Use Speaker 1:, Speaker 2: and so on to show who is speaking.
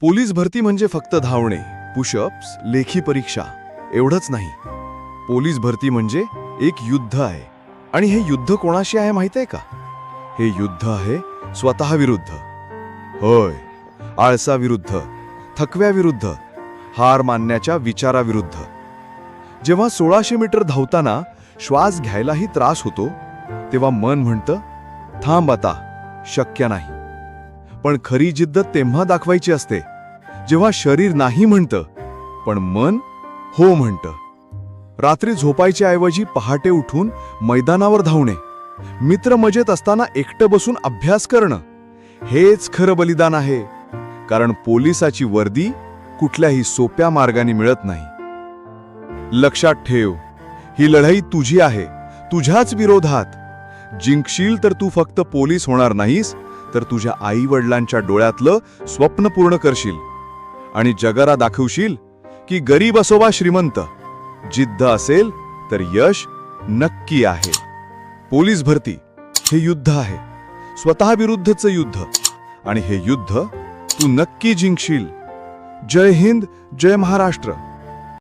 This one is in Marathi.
Speaker 1: पोलीस भरती म्हणजे फक्त धावणे पुशअप्स लेखी परीक्षा एवढंच नाही. पोलीस भरती म्हणजे एक युद्ध आहे. आणि हे युद्ध कोणाशी आहे माहीत आहे का? हे युद्ध आहे स्वतः विरुद्ध होय आळसाविरुद्ध थकव्याविरुद्ध हार मानण्याच्या विचाराविरुद्ध. जेव्हा सोळाशे मीटर धावताना श्वास घ्यायलाही त्रास होतो तेव्हा मन म्हणतं थांब आता शक्य नाही. पण खरी जिद्द तेव्हा दाखवायची असते जेव्हा शरीर नाही म्हणतं पण मन हो म्हणतं. रात्री झोपायच्या ऐवजी पहाटे उठून मैदानावर धावणे मित्र मजेत असताना एकटं बसून अभ्यास करणं हेच खरं बलिदान आहे कारण पोलिसाची वर्दी कुठल्याही सोप्या मार्गाने मिळत नाही. लक्षात ठेव ही लढाई तुझी आहे तुझ्याच विरोधात. जिंकशील तर तू फक्त पोलीस होणार नाहीस तर तुझ्या आई वडिलांच्या डोळ्यातलं स्वप्न पूर्ण करशील. आणि जगाला दाखवशील की गरीब असो वा श्रीमंत. जिद्द असेल तर यश नक्की आहे. पोलीस भरती हे युद्ध आहे. स्वतः विरुद्धचं युद्ध. आणि हे युद्ध तू नक्की जिंकशील. जय हिंद जय महाराष्ट्र.